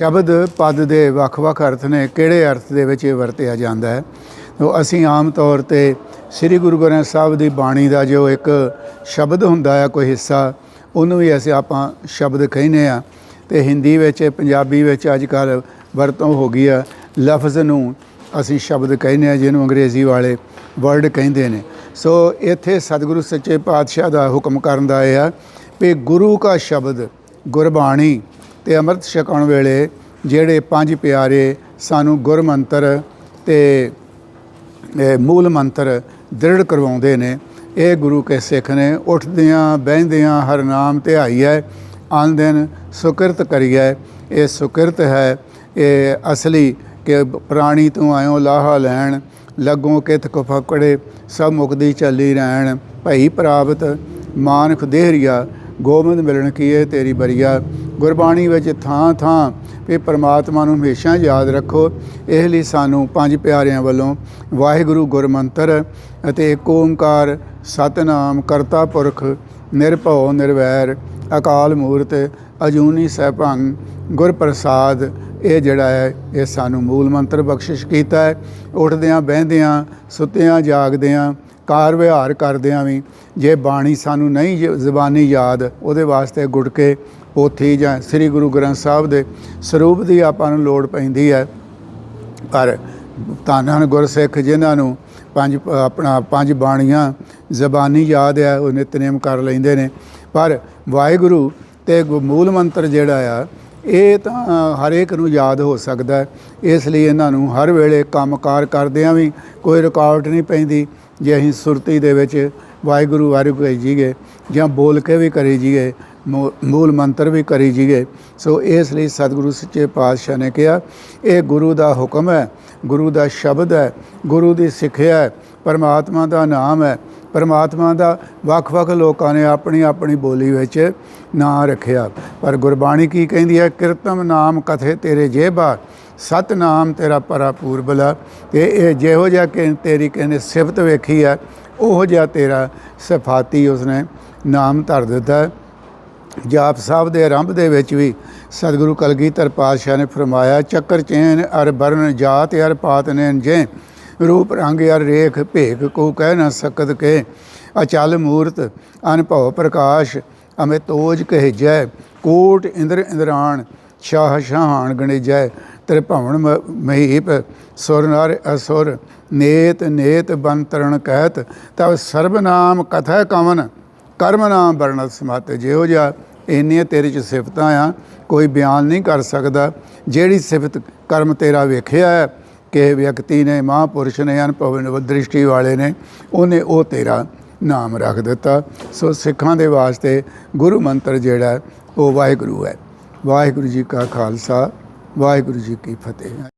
ਸ਼ਬਦ ਪਦ ਦੇ ਵੱਖ-ਵੱਖ ਅਰਥ ਨੇ, ਕਿਹੜੇ ਅਰਥ ਦੇ ਵਿੱਚ ਇਹ ਵਰਤਿਆ ਜਾਂਦਾ ਹੈ? ਤੋ ਅਸੀਂ ਆਮ ਤੌਰ ਤੇ ਸ੍ਰੀ ਗੁਰੂ ਗ੍ਰੰਥ ਸਾਹਿਬ ਦੀ ਬਾਣੀ ਦਾ ਜੋ ਇੱਕ ਸ਼ਬਦ ਹੁੰਦਾ ਹੈ ਕੋਈ ਹਿੱਸਾ, ਉਹਨੂੰ ਵੀ ਅਸੀਂ ਆਪਾਂ ਸ਼ਬਦ ਕਹਿੰਦੇ ਆ। ਤੇ ਹਿੰਦੀ ਵਿੱਚ ਪੰਜਾਬੀ ਵਿੱਚ ਅੱਜ ਕੱਲ ਵਰਤੋਂ ਹੋ ਗਈ ਆ। ਲਫ਼ਜ਼ ਨੂੰ ਅਸੀਂ ਸ਼ਬਦ ਕਹਿੰਦੇ ਆ, ਜਿਹਨੂੰ ਅੰਗਰੇਜ਼ੀ ਵਾਲੇ ਵਰਡ ਕਹਿੰਦੇ ਨੇ। ਸੋ ਇੱਥੇ ਸਤਿਗੁਰੂ ਸੱਚੇ ਪਾਤਸ਼ਾਹ ਦਾ ਹੁਕਮ ਕਰਨ ਦਾ ਇਹ ਆ ਵੀ ਗੁਰੂ ਕਾ ਸ਼ਬਦ ਗੁਰਬਾਣੀ ਤੇ ਅੰਮ੍ਰਿਤ ਛਕਣ ਵੇਲੇ ਜਿਹੜੇ ਪੰਜ ਪਿਆਰੇ ਸਾਨੂੰ ਗੁਰਮੰਤਰ ਤੇ ਇਹ ਮੂਲ ਮੰਤਰ ਦ੍ਰਿੜ ਕਰਵਾਉਂਦੇ ਨੇ, ਇਹ ਗੁਰੂ ਕੇ ਸਿੱਖ ਨੇ ਉੱਠਦਿਆਂ, ਬਹਿੰਦਿਆਂ ਹਰ ਨਾਮ ਧਿਆਈਐ ਆਨ ਦਿਨ ਸੁਕਿਰਤ ਕਰੀਐ, ਇਹ ਸੁਕਿਰਤ ਹੈ, ਇਹ ਅਸਲੀ ਕਿ ਪ੍ਰਾਣੀ ਤੂੰ ਆਇਓ ਲਾਹਾ ਲੈਣ, ਲੱਗੋ ਕਿਤ ਕੋ ਫਕੜੇ, ਸਭ ਮੁਕਦੀ ਚੱਲੀ ਰਹਿਣ, ਭਈ ਪ੍ਰਾਪਤ, ਮਾਨਖ ਦੇਹਰੀਆ, ਗੋਬਿੰਦ ਮਿਲਣ ਕੀਏ ਤੇਰੀ ਬਰੀਆ ਗੁਰਬਾਣੀ ਵਿੱਚ ਥਾਂ ਥਾਂ ਵੀ ਪਰਮਾਤਮਾ ਨੂੰ ਹਮੇਸ਼ਾ ਯਾਦ ਰੱਖੋ। ਇਹ ਲਈ ਸਾਨੂੰ ਪੰਜ ਪਿਆਰਿਆਂ ਵੱਲੋਂ ਵਾਹਿਗੁਰੂ ਗੁਰਮੰਤਰ ਅਤੇ ਏਕ ਓੰਕਾਰ ਸਤਨਾਮ ਕਰਤਾ ਪੁਰਖ, ਨਿਰਭਉ, ਨਿਰਵੈਰ, ਅਕਾਲ ਮੂਰਤ, ਅਜੂਨੀ ਸੈਭੰ ਗੁਰ ਪ੍ਰਸਾਦ ਇਹ ਜਿਹੜਾ ਹੈ, ਇਹ ਸਾਨੂੰ ਮੂਲ ਮੰਤਰ ਬਖਸ਼ਿਸ਼ ਕੀਤਾ ਹੈ। ਉੱਠਦਿਆਂ, ਬਹਿੰਦਿਆਂ, ਸੁੱਤਿਆਂ, ਜਾਗਦਿਆਂ ਕਾਰ ਵਿਹਾਰ ਕਰਦਿਆਂ ਵੀ, ਜੇ ਬਾਣੀ ਸਾਨੂੰ ਨਹੀਂ ਜ- ਜ਼ਬਾਨੀ ਯਾਦ, ਉਹਦੇ ਵਾਸਤੇ ਗੁਟਕੇ ਪੋਥੀ ਜਾਂ ਸ੍ਰੀ ਗੁਰੂ ਗ੍ਰੰਥ ਸਾਹਿਬ ਦੇ ਸਰੂਪ ਦੀ ਆਪਾਂ ਨੂੰ ਲੋੜ ਪੈਂਦੀ ਹੈ। ਪਰ ਧੰਨ ਗੁਰਸਿੱਖ ਜਿਨ੍ਹਾਂ ਨੂੰ ਪੰਜ ਆਪਣਾ ਪੰਜ ਬਾਣੀਆਂ ਜ਼ਬਾਨੀ ਯਾਦ ਹੈ, ਉਹ ਨਿਤਨੇਮ ਕਰ ਲੈਂਦੇ ਨੇ। ਪਰ ਵਾਹਿਗੁਰੂ ਤੇ ਗੁ- ਮੂਲ ਮੰਤਰ ਜਿਹੜਾ ਆ ਇਹ ਤਾਂ ਹਰੇਕ ਨੂੰ ਯਾਦ ਹੋ ਸਕਦਾ ਇਸ ਲਈ ਇਹਨਾਂ ਨੂੰ ਹਰ ਵੇਲੇ ਕੰਮਕਾਰ ਕਰਦਿਆਂ ਵੀ ਕੋਈ ਰੁਕਾਵਟ ਨਹੀਂ ਪੈਂਦੀ। ਜੇ ਅਸੀਂ ਸੁਰਤੀ ਦੇ ਵਿੱਚ ਵਾਹਿਗੁਰੂ ਵਾਹਿਗੁਰੂ ਕਹੀ ਜੀਏ ਜਾਂ ਬੋਲ ਕੇ ਵੀ ਕਰੀ ਜੀਏ ਮੂ- ਮੂਲ ਮੰਤਰ ਵੀ ਕਰੀ ਜੀਏ ਸੋ ਇਸ ਲਈ ਸਤਿਗੁਰੂ ਸੱਚੇ ਪਾਤਸ਼ਾਹ ਨੇ ਕਿਹਾ, ਇਹ ਗੁਰੂ ਦਾ ਹੁਕਮ ਹੈ, ਗੁਰੂ ਦਾ ਸ਼ਬਦ ਹੈ, ਗੁਰੂ ਦੀ ਸਿੱਖਿਆ ਹੈ, ਪਰਮਾਤਮਾ ਦਾ ਨਾਮ ਹੈ ਪਰਮਾਤਮਾ ਦਾ ਵੱਖ-ਵੱਖ ਲੋਕਾਂ ਨੇ ਆਪਣੀ ਆਪਣੀ ਬੋਲੀ ਵਿੱਚ ਨਾਂ ਰੱਖਿਆ। ਪਰ ਗੁਰਬਾਣੀ ਕੀ ਕਹਿੰਦੀ ਹੈ? ਕਿਰਤਮ ਨਾਮ ਕਥੇ ਤੇਰੇ ਜੇਬਾ ਸਤ ਨਾਮ ਤੇਰਾ ਪਰਾ ਪੂਰਬਲਾ। ਤੇ ਇਹ ਜਿਹੋ ਜਿਹਾ ਕਿ ਤੇਰੀ ਕਹਿੰਦੇ ਸਿਫਤ ਵੇਖੀ ਹੈ, ਉਹੋ ਜਿਹਾ ਤੇਰਾ ਸਿਫਾਤੀ ਉਸਨੇ ਨਾਮ ਧਰ ਦਿੱਤਾ। ਜਾਪ ਸਾਹਿਬ ਦੇ ਆਰੰਭ ਦੇ ਵਿੱਚ ਵੀ ਸਤਿਗੁਰੂ ਕਲਗੀਧਰ ਪਾਤਸ਼ਾਹ ਨੇ ਫਰਮਾਇਆ, ਚੱਕਰ ਚੈਨ ਅਰ ਬਰਨ ਜਾਤ ਅਰ ਪਾਤ ਨੇ ਜੇ ਰੂਪ ਰੰਗ ਯਾਰ ਰੇਖ ਭੇਖ ਕੋ ਕਹਿ ਨਾ ਸਕਤ ਕੇ। ਅਚਲ ਮੂਰਤ ਅਨਭਉ ਪ੍ਰਕਾਸ਼ ਅਮੇ ਤੋਜ ਕਹਿਜੈ, ਕੋਟ ਇੰਦਰ ਇੰਦਰਾਣ, ਸ਼ਾਹ ਸ਼ਾਹਾਨ ਗਣਿਜੈ, ਤ੍ਰਿਭਵਨ ਮ- ਮਹੀਪ, ਸੁਰ ਨਰ ਅਸੁਰ, ਨੇਤ ਨੇਤ ਬੰਤਰਣ ਕਹਿਤ ਤਬ ਸਰਬ ਨਾਮ ਕਥੈ ਕਵਨ, ਕਰਮ ਨਾਮ ਵਰਣਤ ਸਮਤ ਜਿਹੋ ਜਿਹਾ ਇੰਨੀਆਂ ਤੇਰੇ ਚ ਸਿਫਤਾਂ ਆ, ਕੋਈ ਬਿਆਨ ਨਹੀਂ ਕਰ ਸਕਦਾ। ਜਿਹੜੀ ਸਿਫਤ ਕਰਮ ਤੇਰਾ ਵੇਖਿਆ ਹੈ ਕਿ ਵਿਅਕਤੀ ਨੇ, ਮਹਾਂਪੁਰਸ਼ ਨੇ, ਅਨੁਭਵ ਦ੍ਰਿਸ਼ਟੀ ਵਾਲੇ ਨੇ, ਉਹਨੇ ਉਹ ਤੇਰਾ ਨਾਮ ਰੱਖ ਦਿੱਤਾ। ਸੋ ਸਿੱਖਾਂ ਦੇ ਵਾਸਤੇ ਗੁਰੂ ਮੰਤਰ ਜਿਹੜਾ ਉਹ ਵਾਹਿਗੁਰੂ ਹੈ। ਵਾਹਿਗੁਰੂ ਜੀ ਕਾ ਖਾਲਸਾ, ਵਾਹਿਗੁਰੂ ਜੀ ਕੀ ਫਤਿਹ।